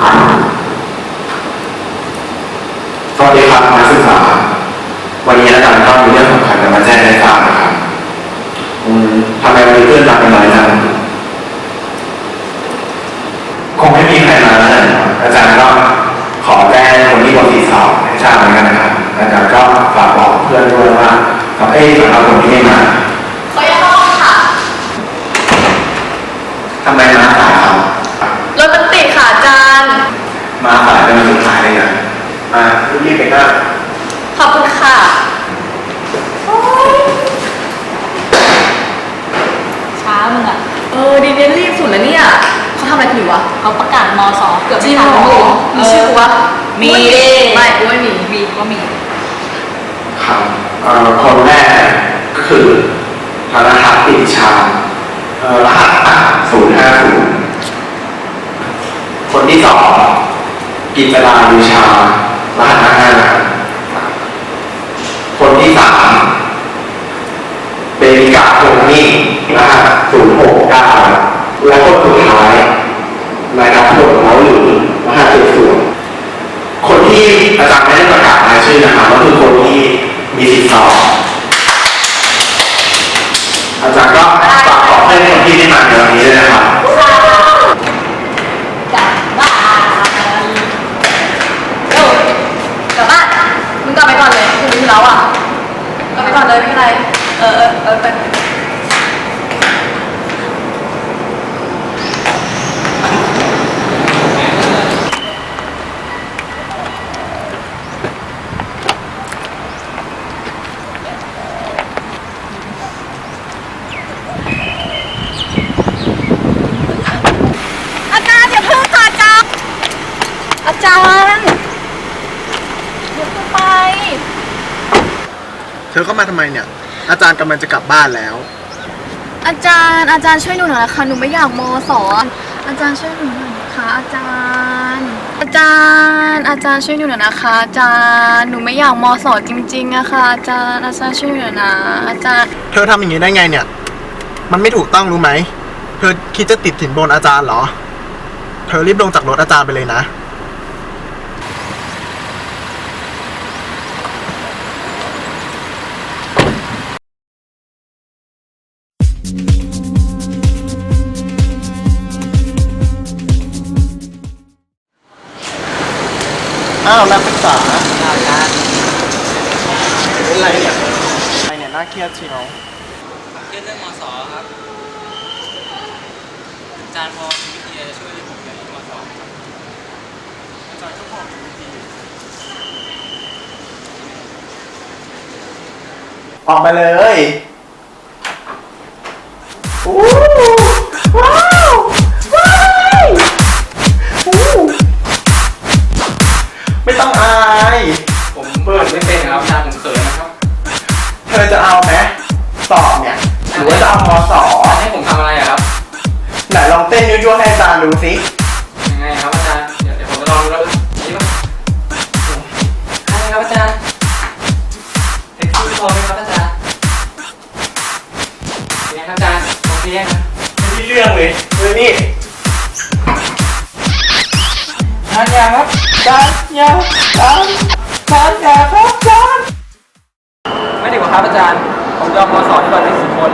สวัสดีครับนักศึกษา วันนี้อาจารย์ก็มีเรื่องสำคัญจะมาแจ้งให้ทราบนะครับทำไมวันนี้เพื่อนรักเป็นไรจัง วะเขาประกาศมสเกือบจริไม่งทันเหรอเลยมีชื่อกูวะมีไม่กูไม่มีมีก็มีครับเอ่อคนแรกก็คือธนทัศน์ปิติชาเอ่อรหัสศูนย์ห้าศูนย์คนที่สองกิจลาวิชารหัสห้าห้าคนที่สามเบริกาโทนี่รหัสศูนย์หกเก้าและคนสุดท้าย นายนัทพลเล้าหรือรหัสเจ็ดศูนคนที่อาจารย์ไม่ได้ประกาศรายชื่อนะครับก็คือคนที่มีสิทธิ์สอบอาจารย์ก็ฝากขอให้คนที่ได้มาในวันนี้ด้วยนะครับกลับบ้านเร็วกลับบ้านมึงกลับไปก่อนเลยถึงที่แล้วอะกลับไปก่อนเลยไม่เป็นไร เออเออเออไป อาจารย์อย่าเพิ่งค่ะอาจารย์ อาจารย์อย่าเพิ่งไป เธอเข้ามาทำไมเนี่ย อาจารย์กำลังจะกลับบ้านแล้ว อาจารย์อาจารย์ช่วยหนูหน่อยนะคะหนูไม่อยากมสอนอาจารย์ช่วยหนูหน่อยนะคะอาจารย์ อาจารย์อาจารย์ช่วยหนูหน่อยนะคะ อาจารย์หนูไม่อยากมสอนจริงๆอะค่ะอาจารย์อาจารย์ช่วยหนูหน่อยนะอาจารย์ เธอทำอย่างนี้ได้ไงเนี่ย มันไม่ถูกต้องรู้ไหม เธอคิดจะติดสินบนอาจารย์เหรอ เธอรีบลงจากรถอาจารย์ไปเลยนะ อ้าวนักศึกษาเป็นไรเนี่ยอะไรเนี่ยน่าเครียดเชียวเครียดเรื่องมสครับอาจารย์พอมีวิธีจะช่วยผมในมสไหมครับอาจารย์ก็บอกวิธีออกมาเลย เปิดไม่เป็นครับอาจารย์ผมเขินนะครับ เธอจะเอาไหมสอบเนี่ย หรือว่าจะเอามสออาจารย์ให้ผมทำอะไรอะครับ ไหนลองเต้นยั่วๆให้อาจารย์ดูสิยังไงครับอาจารย์ เดี๋ยวเดี๋ยวผมจะลองดูแล้วนี่ป่ะอะไรครับอาจารย์เซ็กซี่พอไหมครับอาจารย์เป็นไงครับอาจารย์โอเคยังครับไม่ได้เรื่องเลยเฮ้ยนี่ทานยาครับจานยาจาน ฉันยาครับฉันไม่ดีกว่าครับอาจารย์ ผมยอมมสอนที่วันที่สิบคน